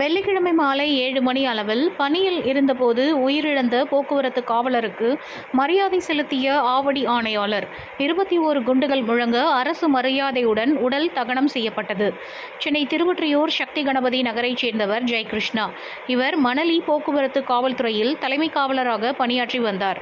வெள்ளிக்கிழமை மாலை ஏழு மணி அளவில் பணியில் இருந்தபோது உயிரிழந்த போக்குவரத்து காவலருக்கு மரியாதை செலுத்திய ஆவடி ஆணையாளர். இருபத்தி ஓரு குண்டுகள் முழங்க அரசு மரியாதையுடன் உடல் தகனம் செய்யப்பட்டது. சென்னை திருவொற்றியூர் சக்தி கணபதி நகரைச் சேர்ந்தவர் ஜெயகிருஷ்ணா. இவர் மணலி போக்குவரத்து காவல்துறையில் தலைமை காவலராக பணியாற்றி வந்தார்.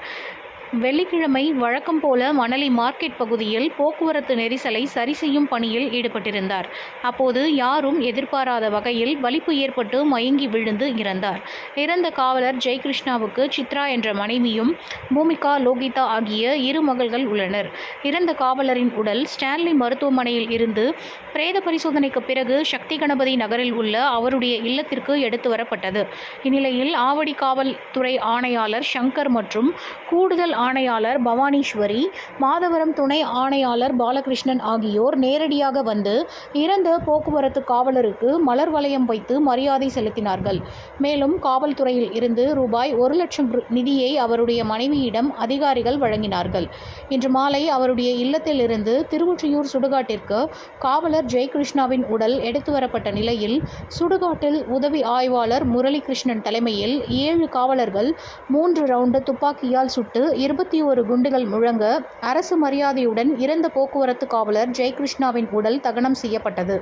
வெள்ளிக்கிழமை வழக்கம் போல மணலி மார்க்கெட் பகுதியில் போக்குவரத்து நெரிசலை சரி செய்யும் பணியில் ஈடுபட்டிருந்தார். அப்போது யாரும் எதிர்பாராத வகையில் வலிப்பு ஏற்பட்டு மயங்கி விழுந்து இறந்தார். இறந்த காவலர் ஜெயகிருஷ்ணாவுக்கு சித்ரா என்ற மனைவியும் பூமிகா லோகிதா ஆகிய இரு மகள்கள் உள்ளனர். இறந்த காவலரின் உடல் ஸ்டான்லி மருத்துவமனையில் இருந்து பிரேத பரிசோதனைக்கு பிறகு சக்தி கணபதி நகரில் உள்ள அவருடைய இல்லத்திற்கு எடுத்து வரப்பட்டது. இந்நிலையில் ஆவடி காவல்துறை ஆணையாளர் சங்கர் மற்றும் கூடுதல் ஆணையாளர் பவானீஸ்வரி மாதவரம் துணை ஆணையாளர் பாலகிருஷ்ணன் ஆகியோர் நேரடியாக வந்து இறந்த போக்குவரத்து காவலருக்கு மலர் வளையம் வைத்து மரியாதை செலுத்தினார்கள். மேலும் காவல்துறையில் இருந்து ரூபாய் ஒரு லட்சம் நிதியை அவருடைய மனைவியிடம் அதிகாரிகள் வழங்கினார்கள். இன்று மாலை அவருடைய இல்லத்தில் இருந்து திருவொற்றியூர் சுடுகாட்டிற்கு காவலர் ஜெயகிருஷ்ணாவின் உடல் எடுத்து வரப்பட்ட நிலையில் சுடுகாட்டில் உதவி ஆய்வாளர் முரளிகிருஷ்ணன் தலைமையில் ஏழு காவலர்கள் மூன்று ரவுண்டு துப்பாக்கியால் சுட்டு இருபத்தி ஒரு குண்டுகள் முழங்க அரசு மரியாதையுடன் இறந்த போக்குவரத்து காவலர் ஜெயகிருஷ்ணாவின் உடல் தகனம் செய்யப்பட்டது.